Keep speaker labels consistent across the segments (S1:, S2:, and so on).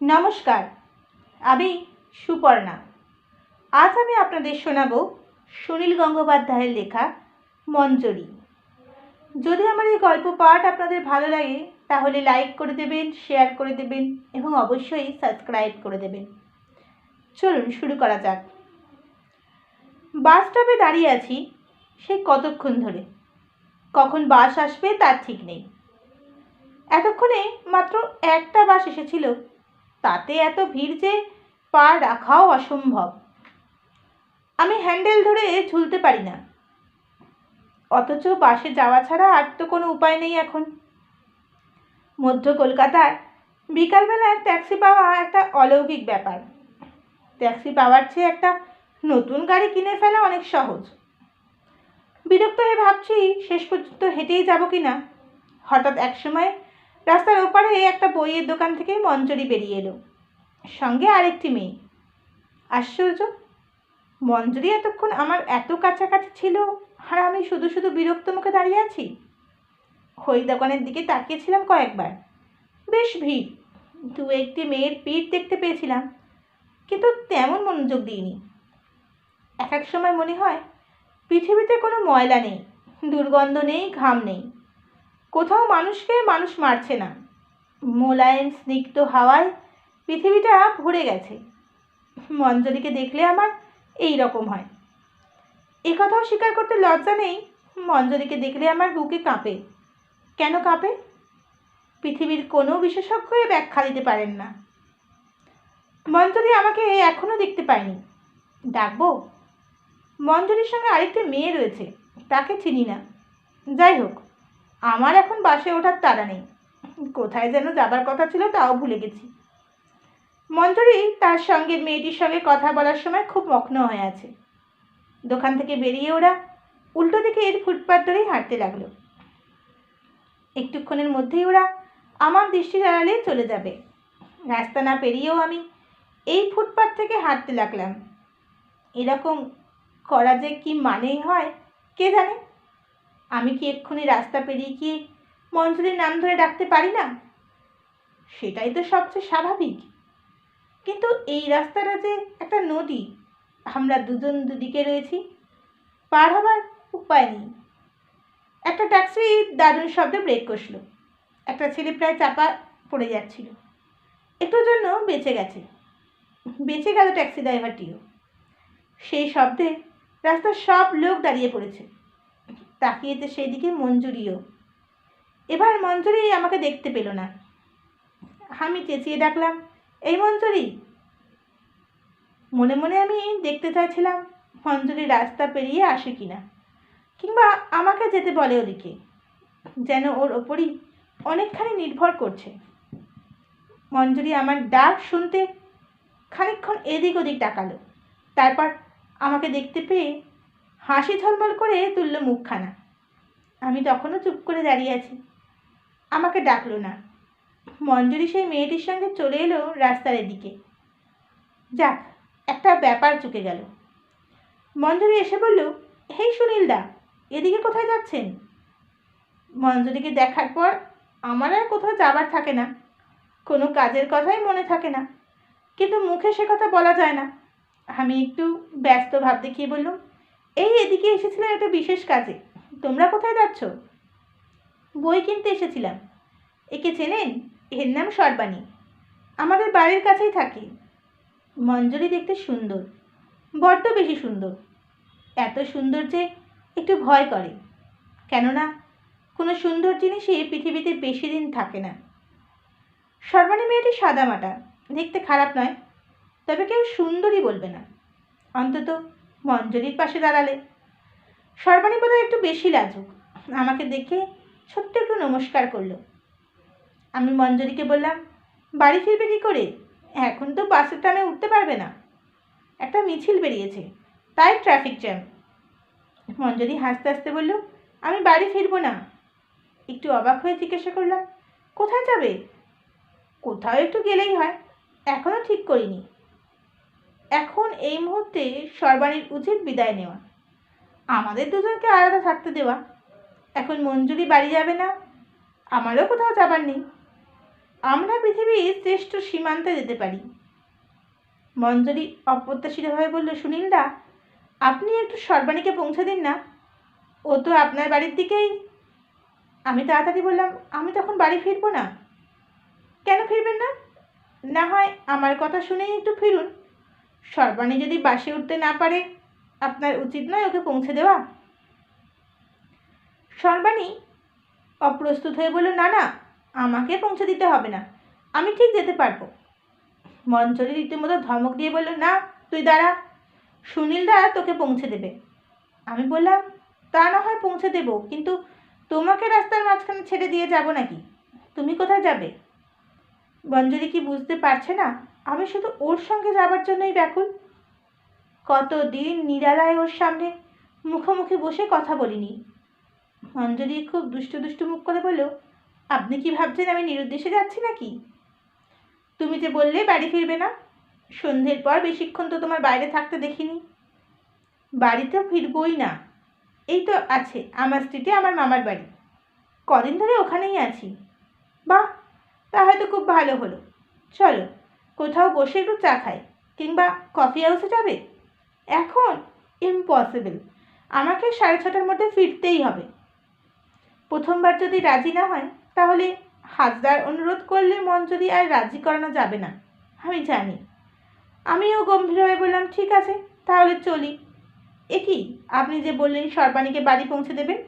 S1: নমস্কার, আমি সুপর্ণা। আজ আমি আপনাদের শোনাবো সুনীল গঙ্গোপাধ্যায়ের লেখা মঞ্জরি। যদি আমার এই গল্প পাঠ আপনাদের ভালো লাগে, তাহলে লাইক করে দেবেন শেয়ার করে দেবেন এবং অবশ্যই সাবস্ক্রাইব করে দেবেন। চলুন শুরু করা যাক। বাস স্টপে দাঁড়িয়ে আছি সে কতক্ষণ ধরে? কখন বাস আসবে তার ঠিক নেই। এতক্ষণে মাত্র একটা বাস এসেছিল। তাতে এত ভিড় যে পা রাখাও অসম্ভব। আমি হ্যান্ডেল ধরে ঝুলতে পারি না। অথচ বাসে যাওয়া ছাড়া আর তো কোনো উপায় নেই এখন। মধ্য কলকাতার বিকালবেলায় ট্যাক্সি পাওয়া একটা অলৌকিক ব্যাপার। ট্যাক্সি পাওয়ার চেয়ে একটা নতুন গাড়ি কিনে ফেলা অনেক সহজ। বিরক্ত হয়ে ভাবছি, শেষ পর্যন্ত হেঁটেই যাব কি না হঠাৎ একসময় রাস্তার ওপারে একটা বইয়ের দোকান থেকে মঞ্জরি বেরিয়ে এলো। সঙ্গে আরেকটি মেয়ে। আশ্চর্য, মঞ্জরি এতক্ষণ আমার এত কাছাকাছি ছিল আর আমি শুধু শুধু বিরক্ত মুখে দাঁড়িয়ে আছি? ওই দোকানের দিকে তাকিয়েছিলাম কয়েকবার। বেশ ভিড়, দু একটি মেয়ের পিঠ দেখতে পেয়েছিলাম, কিন্তু তেমন মনোযোগ দিইনি। এক এক সময় মনে হয়, পৃথিবীতে কোনো ময়লা নেই, দুর্গন্ধ নেই, ঘাম নেই। কোথাও মানুষকে মানুষ মারছে না। মোলায়েম স্নিগ্ধ হাওয়ায় পৃথিবীটা ভরে গেছে। মঞ্জলিকে দেখলে আমার এই রকম হয়। এ কথাও স্বীকার করতে লজ্জা নেই। মঞ্জলিকে দেখলে আমার বুকে কাঁপে। কেন কাঁপে? পৃথিবীর কোনো বিশেষজ্ঞই ব্যাখ্যা দিতে পারেন না। মঞ্জরি আমাকে এখনও দেখতে পায়নি। ডাকবো? মঞ্জরির সঙ্গে আরেকটি মেয়ে রয়েছে, তাকে চিনি না। যাই হোক আমার এখন বাসে ওঠার তাড়া নেই। কোথায় যেন যাবার কথা ছিল, তাও ভুলে গেছি। মঞ্জরি তার সঙ্গে মেয়েটির সঙ্গে কথা বলার সময় খুব মগ্ন হয়ে আছে। দোকান থেকে বেরিয়ে ওরা উল্টো দিকে এর ফুটপাথ ধরেই হাঁটতে লাগল। একটুক্ষণের মধ্যেই ওরা আমার দৃষ্টি এড়ালে চলে যাবে। রাস্তা না পেরিয়েও আমি এই ফুটপাথ থেকে হাঁটতে লাগলাম। এরকম করা যে কি মানেই হয়, কে জানে? আমি কি এক্ষুনি রাস্তা পেরিয়ে গিয়ে মঞ্জুরির নাম ধরে ডাকতে পারি না? সেটাই তো সবচেয়ে স্বাভাবিক। কিন্তু এই রাস্তাটা যে একটা নদী, আমরা দুজন দুদিকে রয়েছি, পার হবার উপায় নেই। একটা ট্যাক্সি দারুণ শব্দে ব্রেক কষল। একটা ছেলে প্রায় চাপা পড়ে যাচ্ছিল। একটুর জন্য বেঁচে গেছে। বেঁচে গেল ট্যাক্সি ড্রাইভারটিও। সেই শব্দে রাস্তার সব লোক দাঁড়িয়ে পড়েছে। তাকিয়েতে সেই দিকে মঞ্জুরিও। এবার মঞ্জুরি আমাকে দেখতে পেল না। আমি চেঁচিয়ে ডাকলাম, এই মঞ্জুরি! মনে মনে আমি দেখতে চাইছিলাম মঞ্জুরি রাস্তা পেরিয়ে আসে কিনা, কিংবা আমাকে যেতে বলে ওদিকে, যেন ওর ওপরই অনেকখানি নির্ভর করছে। মঞ্জুরি আমার ডাক শুনতে খানিকক্ষণ এদিক ওদিক ডাকালো তারপর আমাকে দেখতে পেয়ে হাসি ঝলমল করে তুলল মুখখানা। আমি তখনও চুপ করে দাঁড়িয়ে আছি। আমাকে ডাকলো না। মঞ্জুরি সেই মেয়েটির সঙ্গে চলে এলো রাস্তার এদিকে। যাক, একটা ব্যাপার চুকে গেল। মঞ্জুরি এসে বলল, হেই সুনীল দা, এদিকে কোথায় যাচ্ছেন? মঞ্জুরিকে দেখার পর আমার আর কোথাও যাবার থাকে না। কোনো কাজের কথাই মনে থাকে না। কিন্তু মুখে সে কথা বলা যায় না। আমি একটু ব্যস্ত ভাব দেখিয়ে বললাম এই এদিকে এসেছিলাম একটা বিশেষ কাজে। তোমরা কোথায় যাচ্ছ? বই কিনতে এসেছিলাম। একে চেনেন? এর নাম সর্বাণী। আমাদের বাড়ির কাছেই থাকে। মঞ্জরি দেখতে সুন্দর। বড্ড বেশি সুন্দর। এত সুন্দর যে একটু ভয় করে। কেননা, কোনো সুন্দর জিনিসই পৃথিবীতে বেশি দিন থাকে না। সর্বাণী মেয়েটি সাদামাটা। দেখতে খারাপ নয়, তবে কেউ সুন্দরী বলবে না। অন্তত মঞ্জরির পাশে দাঁড়ালে। সর্বাণী বোধহয় একটু বেশি লাজুক। আমাকে দেখে ছোট্ট একটু নমস্কার করল। আমি মঞ্জরিকে বললাম, বাড়ি ফিরবে কী করে? এখন তো বাসের ট্রামে উঠতে পারবে না। একটা মিছিল বেরিয়েছে, তাই ট্রাফিক জ্যাম মঞ্জরি হাসতে হাসতে বলল, আমি বাড়ি ফিরবো না। একটু অবাক হয়ে জিজ্ঞাসা করলাম, কোথায় যাবে? কোথাও একটু গেলেই হয়। এখনও ঠিক করিনি। এখন এই মুহূর্তে সর্বাণীর উচিত বিদায় নেওয়া। আমাদের দুজনকে আলাদা থাকতে দেওয়া। এখন মঞ্জুরি বাড়ি যাবে না। আমারও কোথাও যাবার নেই। আমরা পৃথিবীর শ্রেষ্ঠ সীমান্তে যেতে পারি। মঞ্জুরি অপ্রত্যাশিতভাবে বলল, সুনীলদা, আপনি একটু সর্বাণীকে পৌঁছে দিন না। ও তো আপনার বাড়ির দিকেই। আমি তাড়াতাড়ি বললাম, আমি তখন বাড়ি ফিরবো না। কেন ফিরবেন না? না হয় আমার কথা শুনেই একটু ফিরুন। সর্বাণী যদি বাসে উঠতে না পারে, আপনার উচিত নয় ওকে পৌঁছে দেওয়া? সর্বাণী অপ্রস্তুত হয়ে বলল, না না, আমাকে পৌঁছে দিতে হবে না, আমি ঠিক যেতে পারব। মঞ্জরি রীতিমতো ধমক দিয়ে বলল, না, তুই দাঁড়া সুনীলদা তোকে পৌঁছে দেবে। আমি বললাম, তা না হয় পৌঁছে দেবো, কিন্তু তোমাকে রাস্তার মাঝখানে ছেড়ে দিয়ে যাব নাকি? তুমি কোথায় যাবে? মঞ্জরি কি বুঝতে পারছে না আমি শুধু ওর সঙ্গে যাবার জন্যই ব্যাকুল। কতদিন নিরালায় ওর সামনে মুখোমুখি বসে কথা বলিনি। অঞ্জলি খুব দুষ্টু দুষ্টু মুখ করে বলল, আপনি কি ভাবছেন আমি নিরুদ্দেশে যাচ্ছি নাকি? তুমি যে বললে বাড়ি ফিরবে না, সন্ধ্যের পর বেশিক্ষণ তো তোমার বাইরে থাকতে দেখিনি। বাড়িতে ফিরবই না। এই তো আছে, আমার স্ট্রিটে আমার মামার বাড়ি। কদিন ধরে ওখানেই আছি। বাহ, তা হয়তো খুব ভালো হলো। চলো কোথাও বসে একটু চা খাই কিংবা কফি হাউসে যাবে? এখন ইম্পসিবল আমাকে সাড়ে ছটার মধ্যে ফিরতেই হবে। প্রথমবার যদি রাজি না হয়, তাহলে হাজদার অনুরোধ করলে মন যদি আর রাজি করানো যাবে না, আমি জানি। আমিও গম্ভীর হয়ে বললাম, ঠিক আছে, তাহলে চলি। এ কি, আপনি যে বললেন সর্বাণীকে বাড়ি পৌঁছে দেবেন?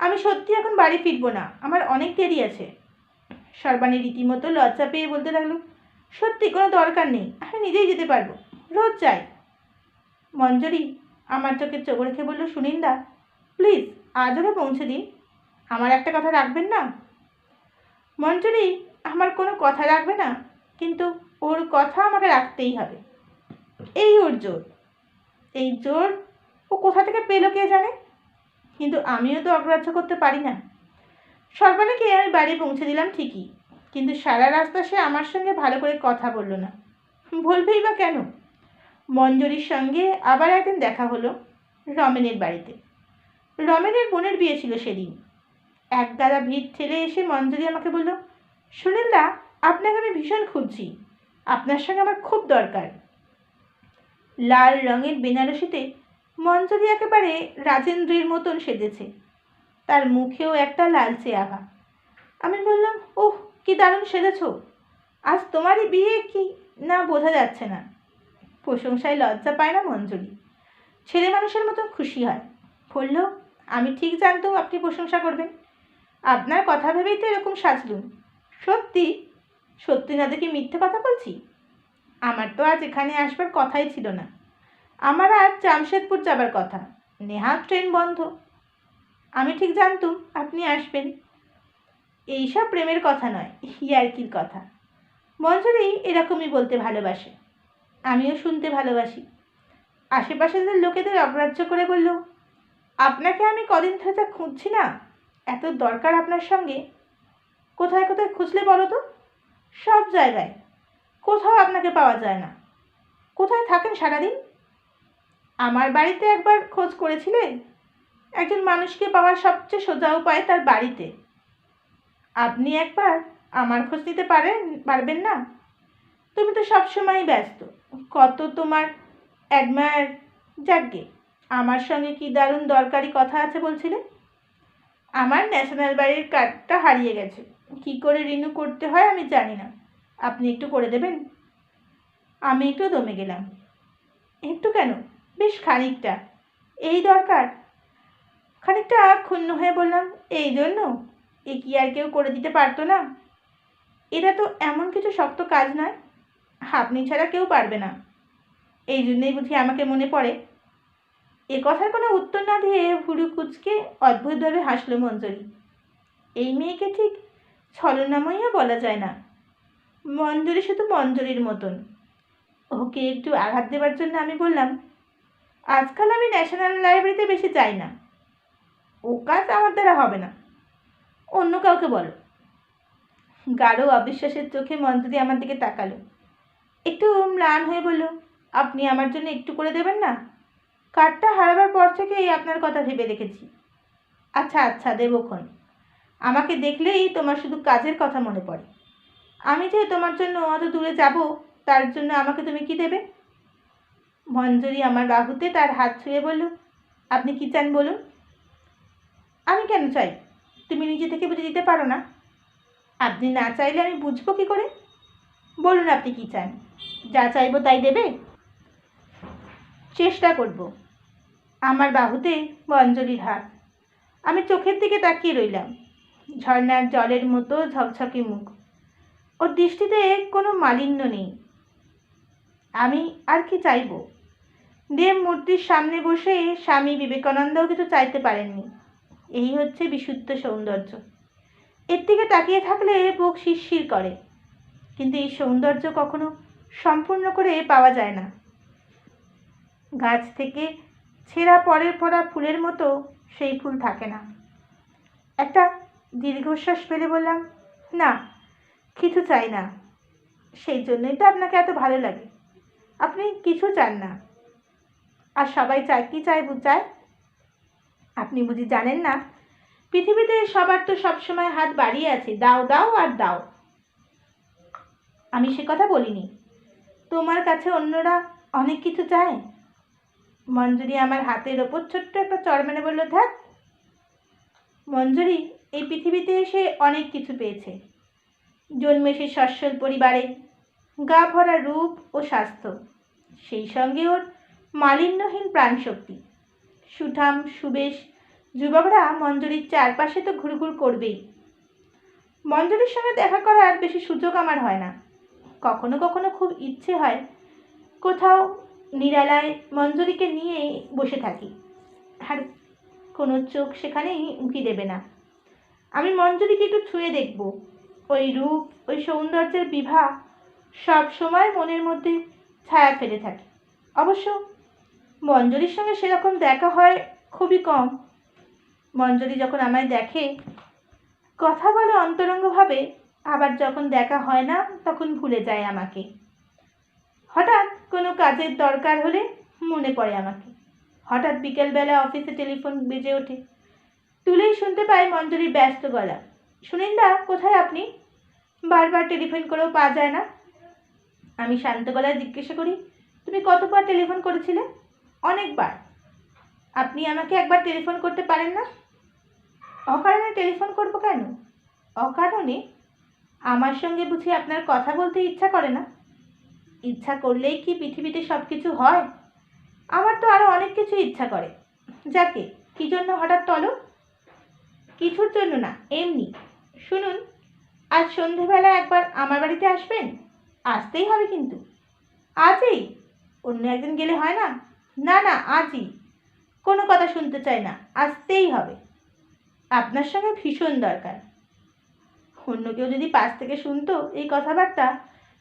S1: আমি সত্যি এখন বাড়ি ফিরবো না, আমার অনেক দেরি আছে। সর্বাণী রীতিমতো লজ্জা পেয়ে বলতে লাগল সত্যি, কোনো দরকার নেই। আমি নিজেই যেতে পারব। রোজ যাই। মঞ্জরি আমার চোখে চোখ রেখে বলল, সুনিন্দা প্লিজ আজ ওকে পৌঁছে দিন। আমার একটা কথা রাখবেন না? মঞ্জরি আমার কোনো কথা রাখবে না, কিন্তু ওর কথা আমাকে রাখতেই হবে। এই ওর জোর। এই জোর ও কোথা থেকে পেল কে জানে? কিন্তু আমিও তো অগ্রাহ্য করতে পারি না। সর্বানীকে আমি বাড়ি পৌঁছে দিলাম ঠিকই। কিন্তু সারা রাস্তা সে আমার সঙ্গে ভালো করে কথা বলল না। বলবেই বা কেন? মঞ্জরির সঙ্গে আবার একদিন দেখা হলো রমেনের বাড়িতে। রমেনের বোনের বিয়ে ছিল সেদিন। এক দাদা ভিড় ঠেলে এসে মঞ্জরি আমাকে বলল সুনীলদা আপনাকে আমি ভীষণ খুঁজছি। আপনার সঙ্গে আমার খুব দরকার। লাল রঙের বেনারসিতে মঞ্জরি একেবারে রাজেন্দ্রের মতন সেজেছে। তার মুখেও একটা লালচে আভা। আমি বললাম, ওহ কি দারুণ সেজেছ? আজ তোমারই বিয়ে কি না বোঝা যাচ্ছে না। প্রশংসায় লজ্জা পায় না মঞ্জরি ছেলে মানুষের মতন খুশি হয়। বলল, আমি ঠিক জানতাম আপনি প্রশংসা করবেন। আপনার কথা ভেবেই তো এরকম সাজলুম। সত্যি? সত্যি না দেখি মিথ্যে কথা বলছি? আমার তো আজ এখানে আসবার কথাই ছিল না। আমার আজ জামশেদপুর যাবার কথা। নেহাত ট্রেন বন্ধ। আমি ঠিক জানতুম আপনি আসবেন। এইসব প্রেমের কথা নয়, ইয়ার্কির কথা। মঞ্জুরি এরকমই বলতে ভালোবাসে। আমিও শুনতে ভালোবাসি। আশেপাশের লোকেদের অগ্রাহ্য করে বলল, আপনাকে আমি কদিন ধরে যা খুঁজছি না? এত দরকার আপনার সঙ্গে? কোথায় কোথায় খুঁজলে বলো তো? সব জায়গায়। কোথাও আপনাকে পাওয়া যায় না। কোথায় থাকেন সারাদিন? আমার বাড়িতে একবার খোঁজ করেছিলেন একজন মানুষকে পাওয়ার সবচেয়ে সোজা উপায় তার বাড়িতে। আপনি একবার আমার খোঁজ নিতে পারেন পারবেন না? তুমি তো সবসময়ই ব্যস্ত। কত তোমার অ্যাডমায়ার যাকগে আমার সঙ্গে কি দারুণ দরকারি কথা আছে বলছিলে? আমার ন্যাশনাল বাড়ির কার্ডটা হারিয়ে গেছে। কি করে রিনিউ করতে হয় আমি জানি না। আপনি একটু করে দেবেন? আমি একটু দমে গেলাম। একটু কেন? বেশ খানিকটা। এই দরকার। খানিকটা ক্ষুণ্ণ হয়ে বললাম, এই জন্য? এ কি আর কেউ করে দিতে পারতো না? এটা তো এমন কিছু শক্ত কাজ নয়। আপনি ছাড়া কেউ পারবে না। এই জন্যই বুঝি আমাকে মনে পড়ে। এ কথার কোনো উত্তর না দিয়ে ভুরু কুচকে অদ্ভুতভাবে হাসলো মঞ্জরি। এই মেয়েকে ঠিক ছলনাময়ও বলা যায় না। মঞ্জরি শুধু মঞ্জরির মতন। ওকে একটু আঘাত দেওয়ার জন্য আমি বললাম, আজকাল আমি ন্যাশনাল লাইব্রেরিতে বেশি যাই না। ও কাজ আমার দ্বারা হবে না। অন্য কাউকে বলো। গাঢ় অবিশ্বাসের চোখে মঞ্জরি আমার দিকে তাকালো। একটু ম্লান হয়ে বলল, আপনি আমার জন্য একটু করে দেবেন না? কার্ডটা হারাবার পর থেকেই আপনার কথা ভেবে রেখেছি আচ্ছা আচ্ছা দেবক্ষণ আমাকে দেখলেই তোমার শুধু কাজের কথা মনে পড়ে। আমি যে তোমার জন্য অত দূরে যাব, তার জন্য আমাকে তুমি কি দেবে? মঞ্জরি আমার বাহুতে তার হাত ছুঁয়ে বলল, আপনি কি চান বলুন? আমি কেন চাই? তুমি নিজে থেকে বুঝে দিতে পারো না। আপনি না চাইলে আমি বুঝব কি করে? বলুন আপনি কি চান? যা চাইব তাই দেবে? চেষ্টা করব। আমার বাহুতে মঞ্জরির হাত। আমি চোখের দিকে তাকিয়ে রইলাম। ঝর্ণার জলের মতো ঝকঝকে মুখ। ওর দৃষ্টিতে কোনো মালিন্য নেই। আমি আর কি চাইব? দেব মূর্তির সামনে বসে স্বামী বিবেকানন্দও কিছু চাইতে পারেননি। এই হচ্ছে বিশুদ্ধ সৌন্দর্য। এর দিকে তাকিয়ে থাকলে বুক শিরশির করে। কিন্তু এই সৌন্দর্য কখনো সম্পূর্ণ করে পাওয়া যায় না। গাছ থেকে ছেঁড়া পরের পরা ফুলের মতো সেই ফুল থাকে না। একটা দীর্ঘশ্বাস ফেলে বললাম, না, কিছু চাই না। সেই জন্যই তো আপনাকে এত ভালো লাগে। আপনি কিছু চান না। আর সবাই চায় কি চায় চায় আপনি বুঝি জানেন না? পৃথিবীতে সবার তো সবসময় হাত বাড়িয়ে আছে, দাও দাও আর দাও। আমি সে কথা বলিনি। তোমার কাছে অন্যরা অনেক কিছু চায়? মঞ্জুরি আমার হাতের ওপর ছোট্ট একটা চড় মেনে বলল থাক মঞ্জুরি, এই পৃথিবীতে এসে অনেক কিছু পেয়েছে। জন্মেছে সচ্ছল পরিবারে, গা ভরা রূপ ও স্বাস্থ্য। সেই সঙ্গে ওর মালিন্যহীন প্রাণশক্তি। সুঠাম, সুবেশ, যুবকরা মঞ্জুরির চারপাশে তো ঘুরঘুর করবেই। মঞ্জুরির সঙ্গে দেখা করার বেশি সুযোগ আমার হয় না। কখনো কখনো খুব ইচ্ছে হয় কোথাও নিরালায় মঞ্জুরিকে নিয়ে বসে থাকি। আর কোনো চোখ সেখানেই উঁকি দেবে না। আমি মঞ্জুরিকে একটু ছুঁয়ে দেখব। ওই রূপ, ওই সৌন্দর্যের বিভা সব সময় মনের মধ্যে ছায়া ফেলে থাকে। অবশ্য মঞ্জুরির সঙ্গে সেরকম দেখা হয় খুবই কম। মঞ্জুরি যখন আমায় দেখে, কথা বলে অন্তরঙ্গভাবে, আবার যখন দেখা হয় না, তখন ভুলে যায় আমাকে। হঠাৎ কোনো কাজের দরকার হলে মনে পড়ে আমাকে। হঠাৎ বিকেলবেলা অফিসে টেলিফোন বেজে ওঠে। তুলেই শুনতে পাই মঞ্জুরির ব্যস্ত গলা। সুনীলদা কোথায় আপনি? বারবার টেলিফোন করেও পাওয়া যায় না? আমি শান্ত গলায় জিজ্ঞাসা করি, তুমি কতবার টেলিফোন করেছিলে? অনেকবার। আপনি আমাকে একবার টেলিফোন করতে পারেন না? অকারণে টেলিফোন করব কেন? অকারণে আমার সঙ্গে বুঝি আপনার কথা বলতে ইচ্ছা করে না? ইচ্ছা করলেই কি পৃথিবীতে সব কিছু হয়? আমার তো আরও অনেক কিছু ইচ্ছা করে। যাকে, কী জন্য হঠাৎ তলব? কিছুর জন্য না, এমনি। শুনুন, আজ সন্ধেবেলা একবার আমার বাড়িতে আসবেন? আসতেই হবে কিন্তু। আজই? অন্য একদিন গেলে হয় না? না না, আজই। কোনো কথা শুনতে চাই না, আসতেই হবে। আপনার সঙ্গে ভীষণ দরকার। অন্য কেউ যদি পাশ থেকে শুনতো এই কথাবার্তা,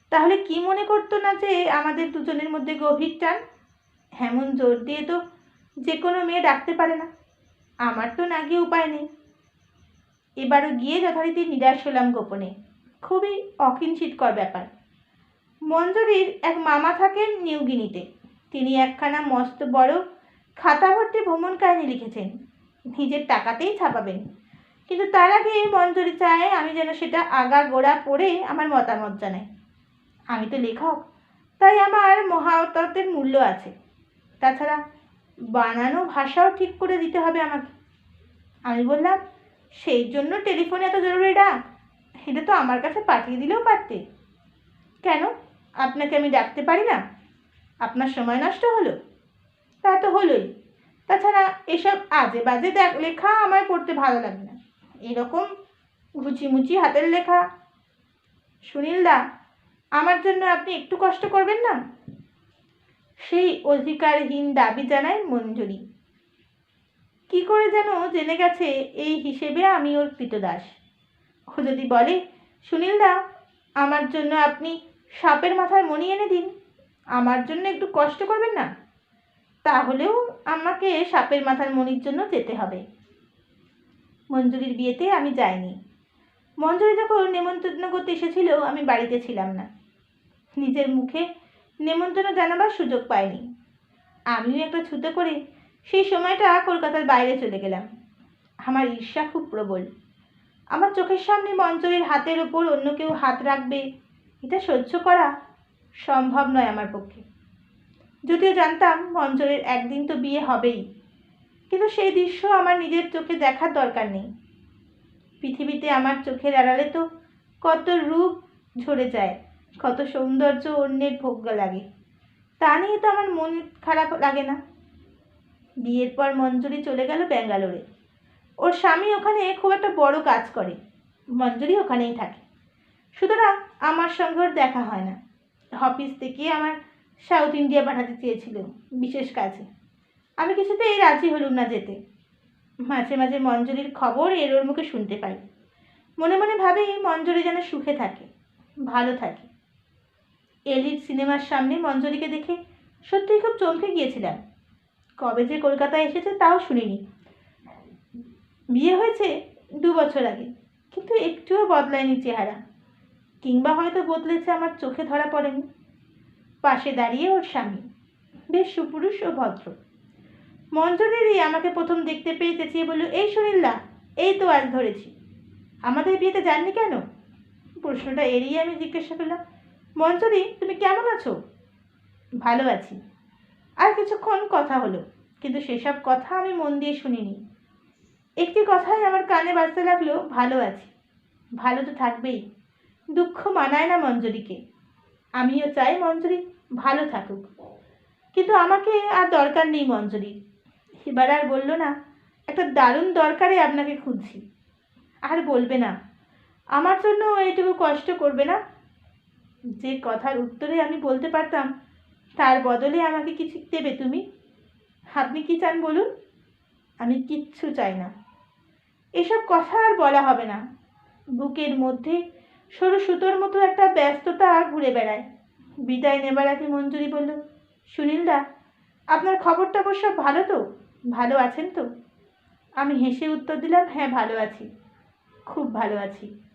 S1: তাহলে কি মনে করতো না যে আমাদের দুজনের মধ্যে গভীর টান? এমন জোর দিয়ে তো যে কোনো মেয়ে ডাকতে পারে না। আমার তো না গিয়ে উপায় নেই। এবারও গিয়ে যথারীতি নিরাশ হলাম গোপনে। খুবই অকিঞ্চিতকর ব্যাপার। মঞ্জুরির এক মামা থাকেন নিউগিনিতে। তিনি একখানা মস্ত বড় খাতা ভর্তি ভ্রমণ কাহিনী লিখেছেন। নিজের টাকাতেই ছাপাবেন। কিন্তু তার আগে মঞ্জুরি চায় আমি যেন সেটা আগা গোড়া পড়ে আমার মতামত জানাই। আমি তো লেখক, তাই আমার মহাতত্ত্বের মূল্য আছে। তাছাড়া বানানো ভাষাও ঠিক করে দিতে হবে আমাকে। আমি বললাম, সেই জন্য টেলিফোনে এত জরুরি ডাক এটা তো আমার কাছে পাঠিয়ে দিলেও পারতে। কেন? আপনাকে আমি ডাকতে পারি না? আপনার সময় নষ্ট হলো? তা তো হলোই। তাছাড়া এসব আজে বাজে দেখ, লেখা আমার পড়তে ভালো লাগে না। এরকম ঘুচিমুচি হাতের লেখা। সুনীলদা, আমার জন্য আপনি একটু কষ্ট করবেন না? সেই অধিকারহীন দাবি জানায় মঞ্জুরি। কি করে যেন জেনে গেছে এই হিসেবে আমি ওর কৃতদাস। ও যদি বলে, সুনীলদা, আমার জন্য আপনি সাপের মাথার মণি এনে দিন। আমার জন্য একটু কষ্ট করবেন না? তাহলেও আমাকে সাপের মাথার মনির জন্য যেতে হবে। মঞ্জুরির বিয়েতে আমি যাইনি। মঞ্জুরি যখন নেমন্তন্ন করতে এসেছিল, আমি বাড়িতে ছিলাম না। নিজের মুখে নেমন্তন্ন জানাবার সুযোগ পাইনি। আমিও একটা ছুতো করে সেই সময়টা কলকাতার বাইরে চলে গেলাম। আমার ঈর্ষা খুব প্রবল। আমার চোখের সামনে মঞ্জরির হাতের ওপর অন্য কেউ হাত রাখবে, এটা সহ্য করা সম্ভব নয় আমার পক্ষে। যদিও জানতাম মঞ্জরের একদিন তো বিয়ে হবেই, কিন্তু সেই দৃশ্য আমার নিজের চোখে দেখার দরকার নেই। পৃথিবীতে আমার চোখের আড়ালে তো কত রূপ ঝরে যায়, কত সৌন্দর্য অন্যের ভোগ্য লাগে। তা নিয়ে তো আমার মন খারাপ লাগে না। বিয়ের পর মঞ্জুরি চলে গেল ব্যাঙ্গালোরে। ওর স্বামী ওখানে খুব একটা বড় কাজ করে, মঞ্জুরি ওখানেই থাকে। সুতরাং আমার সঙ্গে ওর দেখা হয় না। অফিস থেকে আমার সাউথ ইন্ডিয়া পাঠাতে চেয়েছিল, বিশেষ কাজে আমি কিছুতেই রাজি হলুম না যেতে। মাঝে মাঝে মঞ্জুরির খবর এর ওর মুখে শুনতে পাই। মনে মনে ভাবি মঞ্জুরি যেন সুখে থাকে, ভালো থাকে। এলিট সিনেমার সামনে মঞ্জুরিকে দেখে সত্যিই খুব চমকে গিয়েছিলাম। কবে যে কলকাতায় এসেছে তাও শুনিনি। বিয়ে হয়েছে দু বছর আগে, কিন্তু একটুও বদলায়নি চেহারা। কিংবা হয়তো বদলেছে আমার চোখে ধরা পড়েনি। পাশে দাঁড়িয়ে ওর স্বামী, বেশ সুপুরুষ ও ভদ্র। মঞ্জুরিরই আমাকে প্রথম দেখতে পেয়ে চেঁচিয়ে বলল, এই সুনীলদা, এই তো আজ ধরেছি। আমাদের বিয়েতে যাননি কেন? প্রশ্নটা এড়িয়ে আমি জিজ্ঞাসা করলাম মঞ্জুরি তুমি কেমন আছো? ভালো আছি। আর কিছুক্ষণ কথা হলো, কিন্তু সেসব কথা আমি মন দিয়ে শুনিনি। একটি কথাই আমার কানে বাজতে লাগল, ভালো আছি। ভালো তো থাকবেই। দুঃখ মানায় না মঞ্জুরিকে। আমিও চাই মঞ্জুরি ভালো থাকুক। কিন্তু আমাকে আর দরকার নেই মঞ্জুরির। এবার আর বলল না, একটা দারুণ দরকারে আপনাকে খুঁজছি। আর বলবে না, আমার জন্য এইটুকু কষ্ট করবে না? যে কথার উত্তরে আমি বলতে পারতাম, তার বদলে আমাকে কিছু দেবে তুমি। আপনি কি চান বলুন? আমি কিচ্ছু চাই না। এসব কথা আর বলা হবে না। বুকের মধ্যে সরু সুতোর মতো একটা ব্যস্ততা ঘুরে বেড়ায়। বিদায় নেবার আগে মঞ্জুরি বলল, সুনীলদা, আপনার খবরটা অবশ্য ভালো তো? ভালো আছেন তো? আমি হেসে উত্তর দিলাম হ্যাঁ ভালো আছি। খুব ভালো আছি।